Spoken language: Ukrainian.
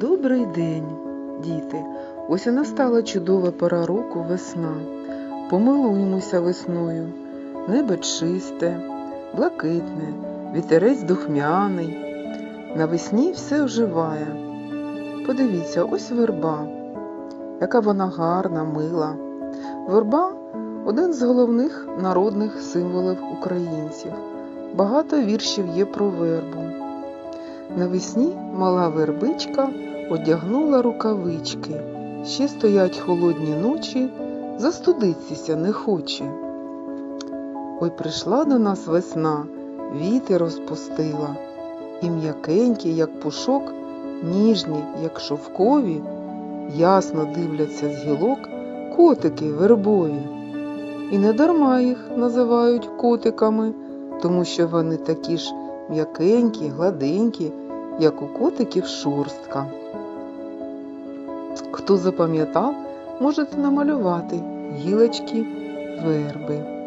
Добрий день, діти. Ось і настала чудова пора року весна. Помилуємося весною. Небо чисте, блакитне, вітерець духмяний. Навесні все оживає. Подивіться, ось верба, яка вона гарна, мила. Верба один з головних народних символів українців. Багато віршів є про вербу. Навесні мала вербичка одягнула рукавички. Ще стоять холодні ночі, застудитися не хоче. Ой прийшла до нас весна, віти розпустила, і м'якенькі, як пушок, ніжні, як шовкові, ясно дивляться з гілок котики вербові. І не дарма їх називають котиками, тому що вони такі ж м'якенькі, гладенькі, як у котиків шурстка. Хто запам'ятав, можете намалювати гілочки верби.